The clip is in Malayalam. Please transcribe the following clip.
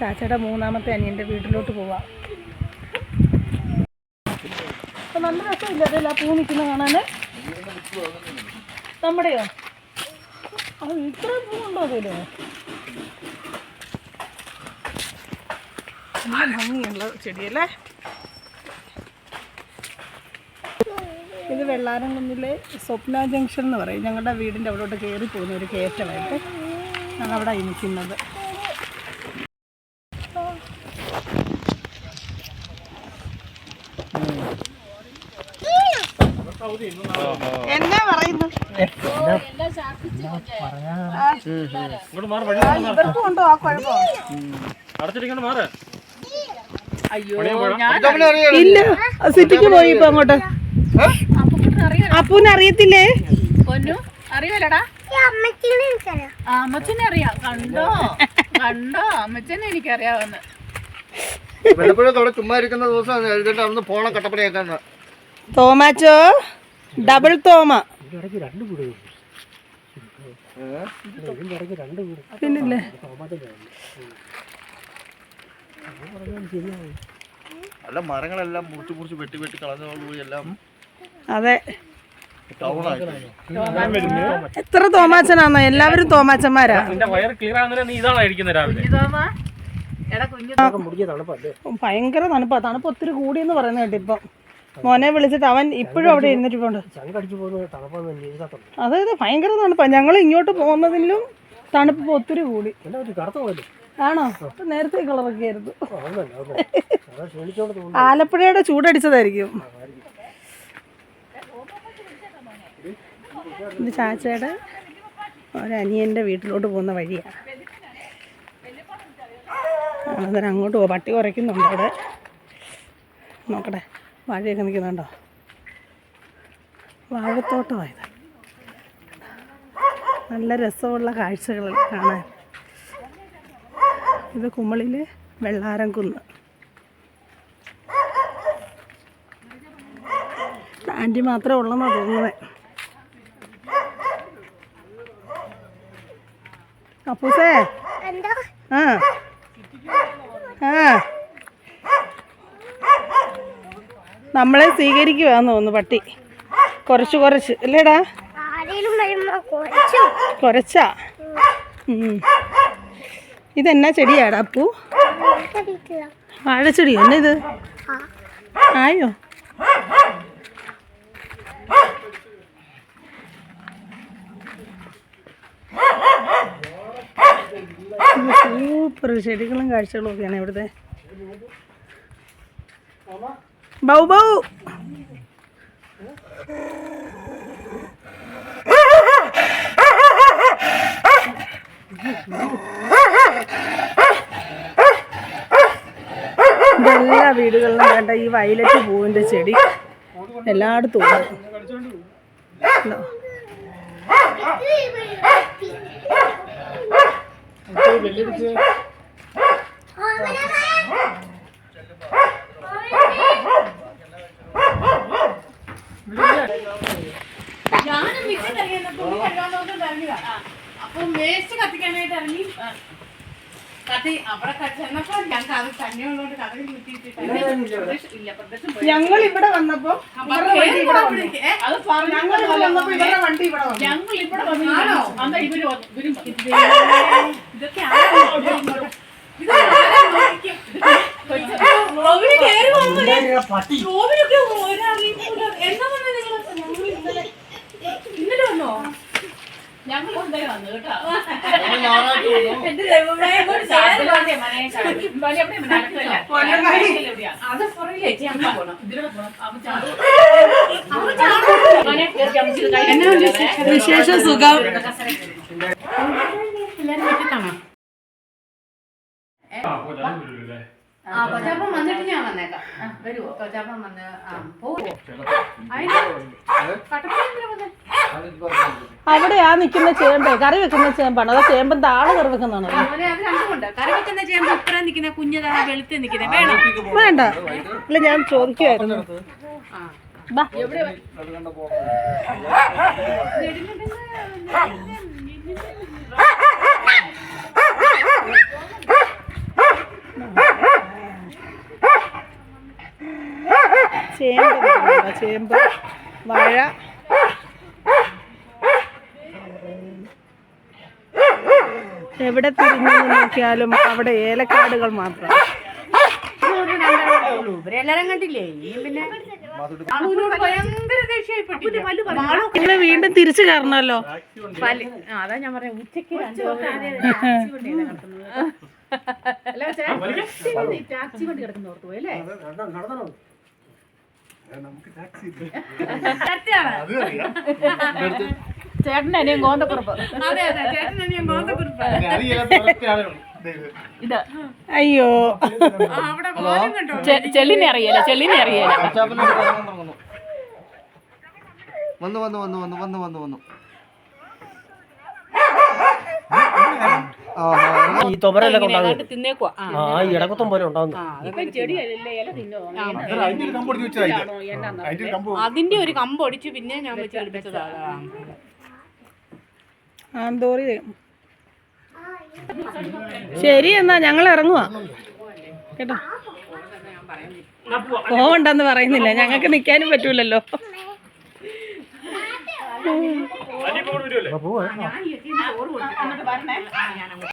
ചാച്ചയുടെ മൂന്നാമത്തെ അനിയന്റെ വീട്ടിലോട്ട് പോവാം. അപ്പം നല്ല രസമില്ല അതല്ല പൂ നിൽക്കുന്ന കാണാൻ നമ്മുടെയോ? ഇത്ര പൂ ഉണ്ടോ അതിലോ ഭംഗിയുള്ള ചെടിയല്ലേ? ഇത് വെള്ളാരം കുന്നിലെ സ്വപ്ന ജംഗ്ഷൻ എന്ന് പറയും. ഞങ്ങളുടെ വീടിന്റെ അവിടോട്ട് കയറി പോകുന്ന ഒരു കയറ്റമായിട്ട് ഞങ്ങളവിടെ നിൽക്കുന്നത്. എന്നാ പറയുന്നു? ഇവർക്കും ഉണ്ടോ? ആ കുഴപ്പം അയ്യോ ഇല്ല. സിറ്റിക്ക് പോയി ഇപ്പൊ അങ്ങോട്ട്. അപ്പൂന് അറിയത്തില്ലേ? പൊന്നു അറിയാലടാ അമ്മച്ചനെ അറിയാം. കണ്ടോ? കണ്ടോ? അമ്മച്ചനെ എനിക്കറിയാവുന്ന ചുമ്മാ ഇരിക്കുന്ന ദിവസം അന്ന് പോണ കട്ടപ്പനയാക്കാൻ തോമാച്ചോ ഡബിൾ തോമ. പിന്നില്ലേ? അല്ല മരങ്ങളെല്ലാം മുറിച്ച് മുറിച്ച് വെട്ടി വെട്ടി എല്ലാം അതെ. എത്ര തോമാച്ചനാന്നോ എല്ലാവരും തോമാച്ചന്മാരാ ഭയങ്കര തണുപ്പാ. തണുപ്പ് ഒത്തിരി കൂടിയെന്ന് പറയുന്ന കേട്ടോ ഇപ്പം മോനെ വിളിച്ചിട്ട് അവൻ ഇപ്പോഴും അവിടെ ഇരുന്നിട്ടുണ്ട് അതെ അതെ ഭയങ്കര തണുപ്പാ. ഞങ്ങൾ ഇങ്ങോട്ട് പോകുന്നതിലും തണുപ്പ് ഒത്തിരി കൂടി. ആണോ? നേരത്തെ കളറൊക്കെ ആയിരുന്നു. ആലപ്പുഴയുടെ ചൂടടിച്ചതായിരിക്കും ഇത് ചാച്ചയുടെ ഒരനിയന്റെ വീട്ടിലോട്ട് പോകുന്ന വഴിയാണ് അങ്ങോട്ട് പോവാ പട്ടി കുറയ്ക്കുന്നുണ്ട് അവിടെ. നോക്കട്ടെ. വാഴയൊക്കെ നിൽക്കുന്നുണ്ടോ? വാഴത്തോട്ടമായത്. നല്ല രസമുള്ള കാഴ്ചകൾ കാണാൻ. ഇത് കുമ്മളിലെ വെള്ളാരം കുന്ന്. ആന്റി മാത്രമേ ഉള്ളെന്നാണ് തോന്നുന്നത് അപ്പൂസേ. ആ. ആ. നമ്മളെ സ്വീകരിക്കുവാന്ന് തോന്നുന്നു പട്ടി. കുറച്ച് കുറച്ച്. അല്ലേടാ കുറച്ചു. ഇതെന്നാ ചെടിയാടാ അപ്പു? വാഴച്ചെടി വാഴച്ചെടിയോ എന്നാ ഇത് ആയോ? സൂപ്പർ ചെടികളും കാഴ്ചകളും ഒക്കെയാണ് ഇവിടുത്തെ. ബൗ bau. എല്ലാ വീടുകളിലും വേണ്ട ഈ വയലറ്റ് പൂവിന്റെ ചെടി എല്ലായിടത്തും ഉണ്ട് ഉണ്ടോ? മിക്സി വേസ്റ്റ് കത്തിക്കാനായിട്ട് ഇറങ്ങി കത്തി അവിടെ ചെന്നപ്പോ ഞങ്ങൾക്ക് അത് തന്നെ ഉള്ളതുകൊണ്ട് കഥകൾ കിട്ടിയിട്ടില്ല ഇല്ല ഞങ്ങൾ ഇവിടെ വന്നപ്പോ വന്നു. അത് ഞങ്ങൾ ഇവിടെ വന്നപ്പോ വണ്ടി ഇവിടെ വന്നു ഞങ്ങൾ ഇവിടെ വന്നു അന്നാ ഇവർ വന്നു. ഇവരും ഇത് ഇതൊക്കെ വന്നേ നിങ്ങൾ? ഞങ്ങൾ ഇന്നലെ വന്നോ ഞങ്ങൾ കേട്ടോ വിശേഷ സുഖം. വന്ന് ആ പോവോ കട്ടപ്പന അവിടെ ആ നിൽക്കുന്ന ചേമ്പേ കറി വെക്കുന്ന ചേമ്പാണ് അതാ ചേമ്പൻ താഴെ കറി വെക്കുന്നതാണ് കറി വെക്കുന്ന ചേമ്പ് ഇപ്പഴേ നിൽക്കുന്ന കുഞ്ഞതാ വെളുത്ത് നിൽക്കുന്നേ വേണം വേണ്ട ഇല്ല ഞാൻ ചോദിക്കുമായിരുന്നു ബാ എവിടെ ചേമ്പ് വാഴ. എവിടെ തിരിഞ്ഞു നോക്കിയാലും അവിടെ ഏലക്കാടുകൾ മാത്രം. ഇവരെല്ലാരും കണ്ടില്ലേ? പിന്നെ നിങ്ങൾ വീണ്ടും തിരിച്ചു കയറണല്ലോ അതാ ഞാൻ പറയാം ഉച്ചയ്ക്ക് ടാക്സി വണ്ടി കിടക്കുന്ന ഓർത്തു പോയി അല്ലേ സത്യാണ് ചേട്ടൻ ഇത്. അയ്യോ. അവിടെ അറിയല്ല കണ്ടോ ചെള്ളിനെ അറിയാലോ ചെള്ളിനെ അറിയാലോ അച്ചാപ്പനെ ഇവിടെ ഇറങ്ങാൻ തുടങ്ങുന്നു. വന്നു. വന്നു വന്നു വന്നു വന്നു വന്നു വന്നു. ആ, ഈ തുമരയിലൊക്കെ ഉണ്ടാകും തിന്നേക്കുവാ. ആ ഈ ഇടക്കുത്തം പോലെ ഉണ്ടാകുന്നു ഇല തിന്നോ? അതിന്റെ ഒരു കമ്പ് അതിന്റെ ഒരു കമ്പ് ഒടിച്ച് പിന്നെ ഞാൻ വെച്ച് കളിപ്പിച്ചതാ ആന്തോറി ശരി എന്നാ ഞങ്ങൾ ഇറങ്ങുവാ. കേട്ടോ? പോവണ്ടെന്ന് പറയുന്നില്ല. ഞങ്ങൾക്ക് നിൽക്കാനും പറ്റൂലല്ലോ. പോവാ